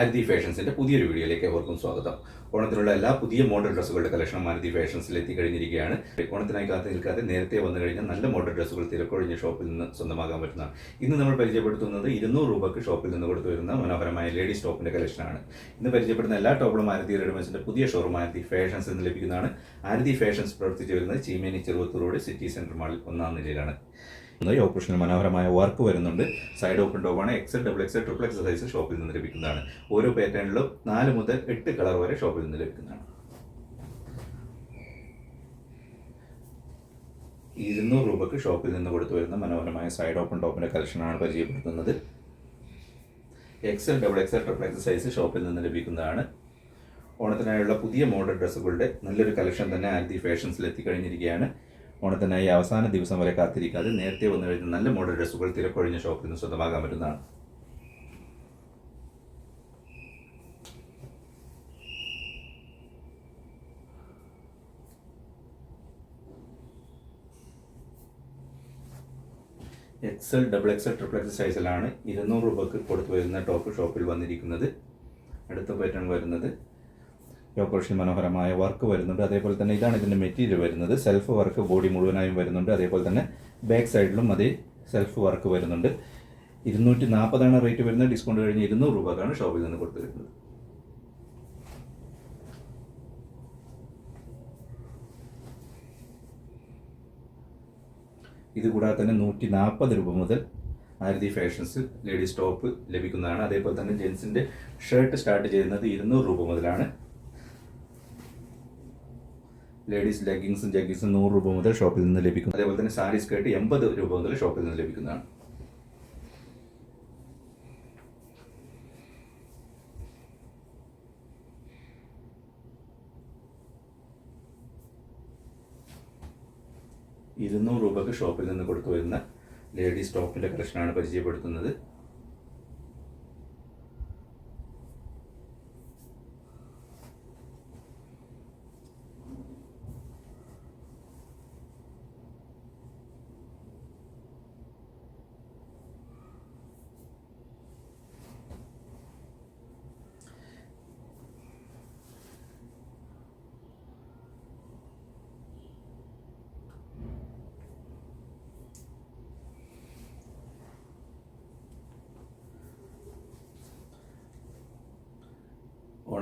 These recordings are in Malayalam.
ആരതി ഫാഷൻസിന്റെ പുതിയൊരു വീഡിയോയിലേക്ക് ഏവർക്കും സ്വാഗതം. ഓണത്തിനുള്ള എല്ലാ പുതിയ മോഡൽ ഡ്രസ്സുകളുടെ കളക്ഷൻ മാരുതി ഫാഷൻസിൽ എത്തിക്കഴിഞ്ഞിരിക്കുകയാണ് ഓണത്തിനായി കാത്തു നിൽക്കാതെ നേരത്തെ വന്നു കഴിഞ്ഞാൽ നല്ല മോഡൽ ഡ്രസ്സുകൾ തിരക്കൊഴിഞ്ഞ ഷോപ്പിൽ നിന്ന് സ്വന്തമാക്കാൻ പറ്റുന്ന ഇന്ന് നമ്മൾ പരിചയപ്പെടുത്തുന്നത് ഇരുന്നൂറ് രൂപയ്ക്ക് ഷോപ്പിൽ നിന്ന് കൊടുത്തു വരുന്ന മനോഹരമായ ലേഡീസ് ടോപ്പിന്റെ കളക്ഷനാണ് ഇന്ന് പരിചയപ്പെടുന്ന എല്ലാ ടോപ്പുകളും മാരുതി റെഡിമെൻസിന്റെ പുതിയ ഷോറൂം മാരുതി ഫാഷൻസ് എന്ന് ലഭിക്കുന്നതാണ്. മാരുതി ഫാഷൻസ് പ്രവർത്തിച്ചു വരുന്നത് Cheemeni Cheruvathur road city centre മാളിൽ ഒന്നാം നിലയിലാണ്. ഈ ഓപ്പറേഷനിൽ മനോഹരമായ വർക്ക് വരുന്നുണ്ട്. സൈഡ് ഓപ്പൺ ടോപ്പാണ് XL double XL triple XL size ഷോപ്പിൽ നിന്ന് ലഭിക്കുന്നതാണ്. ഓരോ പാറ്റേണിലും നാല് മുതൽ എട്ട് കളർ വരെ ഷോപ്പിൽ നിന്ന് ലഭിക്കുന്നതാണ്. ഇരുന്നൂറ് രൂപക്ക് ഷോപ്പിൽ നിന്ന് കൊടുത്തു വരുന്ന മനോഹരമായ സൈഡ് ഓപ്പൺ ടോപ്പിന്റെ കളക്ഷനാണ് പരിചയപ്പെടുത്തുന്നത്. XL double XL triple XL size ഷോപ്പിൽ നിന്ന് ലഭിക്കുന്നതാണ്. ഓണത്തിനായുള്ള പുതിയ മോഡൽ ഡ്രസ്സുകളുടെ നല്ലൊരു കളക്ഷൻ തന്നെ ആൽദി ഫാഷൻസിൽ എത്തിക്കഴിഞ്ഞിരിക്കുകയാണ്. ഓണത്തിനായി അവസാന ദിവസം വരെ കാത്തിരിക്കാതെ നേരത്തെ വന്നു കഴിഞ്ഞ നല്ല മോഡൽ ഡ്രസ്സുകൾ തിരക്കൊഴിഞ്ഞ ഷോപ്പിൽ നിന്ന് സ്വന്തമാകാൻ പറ്റുന്നതാണ്. XL double XL triple XL സൈസിലാണ് ഇരുന്നൂറ് രൂപക്ക് കൊടുത്തു വരുന്ന ടോപ്പ് ഷോപ്പിൽ വന്നിരിക്കുന്നത്. അടുത്ത പാറ്റേൺ വരുന്നത് ഓപ്പറേഷൻ മനോഹരമായ വർക്ക് വരുന്നുണ്ട്. അതേപോലെ തന്നെ ഇതാണ് ഇതിന്റെ മെറ്റീരിയൽ വരുന്നത്. സെൽഫ് വർക്ക് ബോഡി മുഴുവനായും വരുന്നുണ്ട്. അതേപോലെ തന്നെ ബാക്ക് സൈഡിലും അതേ സെൽഫ് വർക്ക് വരുന്നുണ്ട്. ഇരുന്നൂറ്റി നാൽപ്പതാണ് റേറ്റ് വരുന്നത്. ഡിസ്കൗണ്ട് കഴിഞ്ഞ് ഇരുന്നൂറ് രൂപക്കാണ് ഷോപ്പിൽ നിന്ന് കൊടുത്തു വരുന്നത് ഇതുകൂടാതെ തന്നെ നൂറ്റി നാൽപ്പത് രൂപ മുതൽ ആരതി ഫാഷൻസ് ലേഡീസ് ടോപ്പ് ലഭിക്കുന്നതാണ്. അതേപോലെ തന്നെ ജെൻസിന്റെ ഷർട്ട് സ്റ്റാർട്ട് ചെയ്യുന്നത് ഇരുന്നൂറ് രൂപ മുതലാണ്. ലേഡീസ് ലെഗിങ്സും ജഗ്ഗിങ്സും നൂറ് രൂപ മുതൽ ഷോപ്പിൽ നിന്ന് ലഭിക്കും അതേപോലെ തന്നെ സാരി സ്കേർട്ട് എൺപത് രൂപ മുതൽ ഷോപ്പിൽ നിന്ന് ലഭിക്കുന്നതാണ്. ഇരുന്നൂറ് രൂപക്ക് ഷോപ്പിൽ നിന്ന് കൊടുത്തു വരുന്ന ലേഡീസ് ടോപ്പിന്റെ കളക്ഷനാണ് പരിചയപ്പെടുത്തുന്നത്.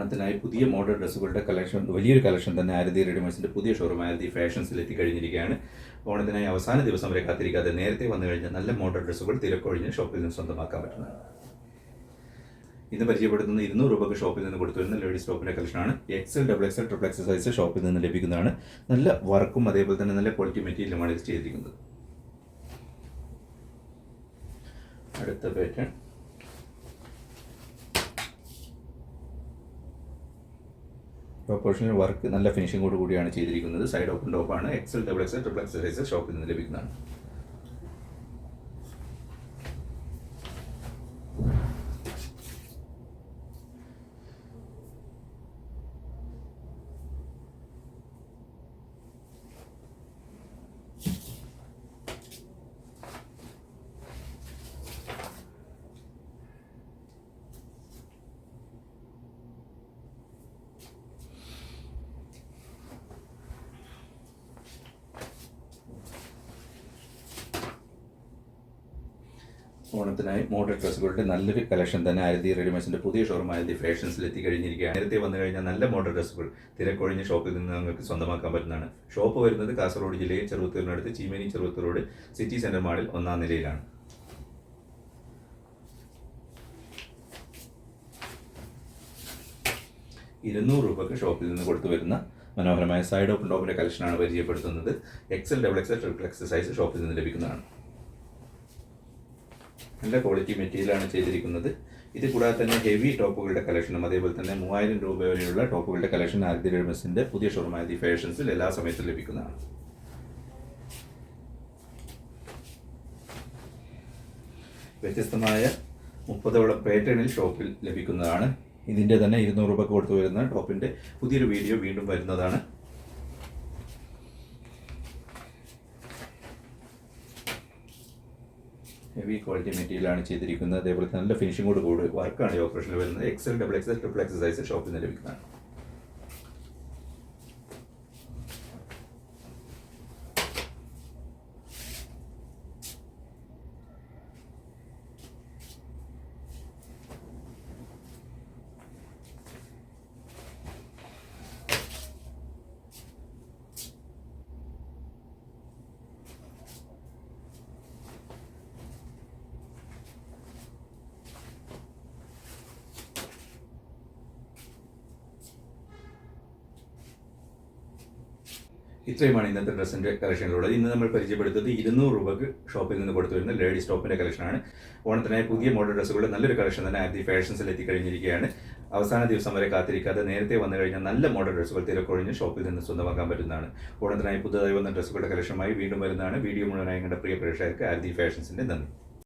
ഓണത്തിനായി പുതിയ മോഡൽ ഡ്രസ്സുകളുടെ കളക്ഷൻ വലിയൊരു കളക്ഷൻ തന്നെ ആരതി റെഡിമേഡ്സിന്റെ പുതിയ ഷോറൂം ആരതി ഫാഷൻസിൽ എത്തിക്കഴിഞ്ഞിരിക്കുകയാണ് ഓണത്തിനായി അവസാന ദിവസം വരെ കാത്തിരിക്കാതെ നേരത്തെ വന്നു കഴിഞ്ഞാൽ നല്ല മോഡൽ ഡ്രസ്സുകൾ തിരക്കൊഴിഞ്ഞ് ഷോപ്പിൽ നിന്ന് സ്വന്തമാക്കാൻ പറ്റുന്നതാണ്. ഇന്ന് പരിചയപ്പെടുത്തുന്ന ഇരുന്നൂറ് രൂപയ്ക്ക് ഷോപ്പിൽ നിന്ന് കൊടുത്തുവരുന്ന ലേഡീസ് ടോപ്പിന്റെ കളക്ഷനാണ് XL double XL triple XL size ഷോപ്പിൽ നിന്ന് ലഭിക്കുന്നതാണ്. നല്ല വർക്കും അതേപോലെ തന്നെ നല്ല ക്വാളിറ്റി മെറ്റീരിയലുമാണ് ഇത് ചെയ്തിരിക്കുന്നത്. അടുത്ത പാറ്റേൺ പ്രൊപ്പോർഷണൽ വർക്ക് നല്ല ഫിനിഷിംഗോട് കൂടിയാണ് ചെയ്തിരിക്കുന്നത്. സൈഡ് ഓപ്പൺ ടോപ്പാണ് XL double XL triple XL ഷോപ്പിൽ നിന്ന് ലഭിക്കുന്നതാണ്. ഓണത്തിനായി മോഡൽ ഡ്രസ്സുകളുടെ നല്ലൊരു കളക്ഷൻ തന്നെ ആരതി റെഡിമേഡ്സിന്റെ പുതിയ ഷോറൂം ആരതി ഫാഷൻസിൽ എത്തിക്കഴിഞ്ഞിരിക്കുകയാണ്. നേരത്തെ വന്നു കഴിഞ്ഞാൽ നല്ല മോഡൽ ഡ്രസ്സുകൾ തിരക്കൊഴിഞ്ഞ ഷോപ്പിൽ നിന്ന് നിങ്ങൾക്ക് സ്വന്തമാക്കാൻ പറ്റുന്നതാണ്. ഷോപ്പ് വരുന്നത് കാസർഗോഡ് ജില്ലയിൽ ചെറുവത്തൂരിനടുത്ത് Cheemeni Cheruvathur road city centre മാളിൽ ഒന്നാം നിലയിലാണ്. ഇരുന്നൂറ് രൂപക്ക് ഷോപ്പിൽ നിന്ന് കൊടുത്തു വരുന്ന മനോഹരമായ സൈഡ് ഓപ്പൺ ടോപ്പിന്റെ കളക്ഷനാണ് പരിചയപ്പെടുത്തുന്നത്. XL double XL triple XL size ഷോപ്പിൽ നിന്ന് ലഭിക്കുന്നതാണ്. നല്ല ക്വാളിറ്റി മെറ്റീരിയലാണ് ചെയ്തിരിക്കുന്നത്. ഇത് കൂടാതെ തന്നെ ഹെവി ടോപ്പുകളുടെ കളക്ഷനും അതേപോലെ തന്നെ മൂവായിരം രൂപ വരെയുള്ള ടോപ്പുകളുടെ കളക്ഷൻ ആരതി റെഡ്മസിന്റെ പുതിയ ഷോറൂം ദി ഫാഷൻസിൽ എല്ലാ സമയത്തും ലഭിക്കുന്നതാണ്. വ്യത്യസ്തമായ മുപ്പതോളം പാറ്റേണിൽ ഷോപ്പിൽ ലഭിക്കുന്നതാണ്. ഇതിന്റെ തന്നെ ഇരുന്നൂറ് രൂപ കൊടുത്തു വരുന്ന ടോപ്പിന്റെ പുതിയൊരു വീഡിയോ വീണ്ടും വരുന്നതാണ്. ഹെവി ക്വാളിറ്റി മെറ്റീരിയലാണ് ചെയ്തിരിക്കുന്നത്. അതേപോലെ തന്നെ നല്ല ഫിനിഷിങ്ങോട് കൂടി വർക്കാണ് ഈ ഓപ്പറേഷനിൽ വരുന്നത്. XL double XL triple XL size ഷോപ്പിൽ നിന്ന് ലഭിക്കുന്നതാണ്. ഇത്രയുമാണ് ഇന്നത്തെ ഡ്രസ്സിന്റെ കളക്ഷനിലുള്ളത് ഇന്ന് നമ്മൾ പരിചയപ്പെടുത്തുന്നത് ഇരുന്നൂറ് രൂപക്ക് ഷോപ്പിൽ നിന്ന് കൊടുത്തു വരുന്ന ലേഡീസ് ടോപ്പിന്റെ കളക്ഷനാണ് ഓണത്തിനായി പുതിയ മോഡൽ ഡ്രസ്സുകളുടെ നല്ലൊരു കളക്ഷൻ തന്നെ ആദ്യ ഫാഷൻസിൽ എത്തിക്കഴിഞ്ഞിരിക്കുകയാണ്. അവസാന ദിവസം വരെ കാത്തിരിക്കാതെ നേരത്തെ വന്നു കഴിഞ്ഞാൽ നല്ല മോഡൽ ഡ്രസ്സുകൾ തിരക്കൊഴിഞ്ഞ് ഷോപ്പിൽ നിന്ന് സ്വന്തമാക്കാൻ പറ്റുന്നതാണ്. ഓണത്തിനായി പുതുതായി വന്ന ഡ്രസ്സുകളുടെ കളക്ഷനുമായി വീണ്ടും വരുന്നതാണ്. വീഡിയോ മുഴുവനായി കണ്ട പ്രിയ പ്രേക്ഷകർക്ക് ആൽദി ഫാഷൻസിന്റെ നന്ദി.